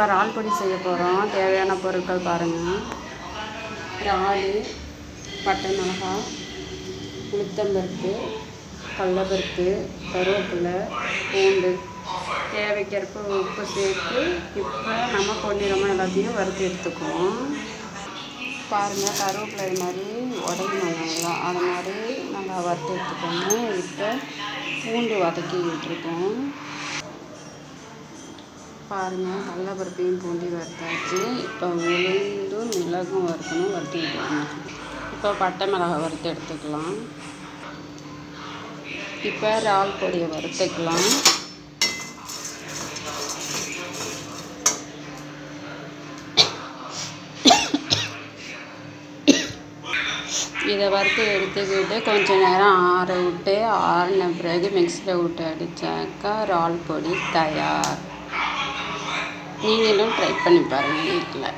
இப்போ இறால் பொடி செய்ய போகிறோம். தேவையான பொருட்கள் பாருங்கள் இறால் பட்டை மிளகாய் உளுத்தம்பருப்பு கடலப்பருப்பு கருவேப்பிலை பூண்டு. தேவைக்கேற்ப உப்பு சேர்த்து இப்போ நம்ம பொன்னிறமாக எல்லாத்தையும் வறுத்து எடுத்துக்குவோம். பாருங்கள் கருவேப்பிலை இது மாதிரி உடையணும் அது மாதிரி நல்லா வறுத்து எடுத்துக்கோங்க இப்போ பூண்டு வதக்கிக்கிட்டு இருக்கோம். பாருங்கள் கடலப்பருப்பையும் பூண்டி வறுத்தாச்சு. இப்போ உளுந்தும் மிளகும் வறுக்கணும் வறுத்து இப்போ பட்டை மிளகாய் வறுத்து எடுத்துக்கலாம். இப்போ இறால் பொடியை வறுத்துக்கலாம். இதை வறுத்து எடுத்துக்கிட்டு கொஞ்சம் நேரம் ஆற விட்டு ஆறின பிறகு மிக்சியில் விட்டு அடித்தாக்கா இறால் பொடி தயார். நீங்களும் ட்ரை பண்ணி பாருங்கள் வீட்டில்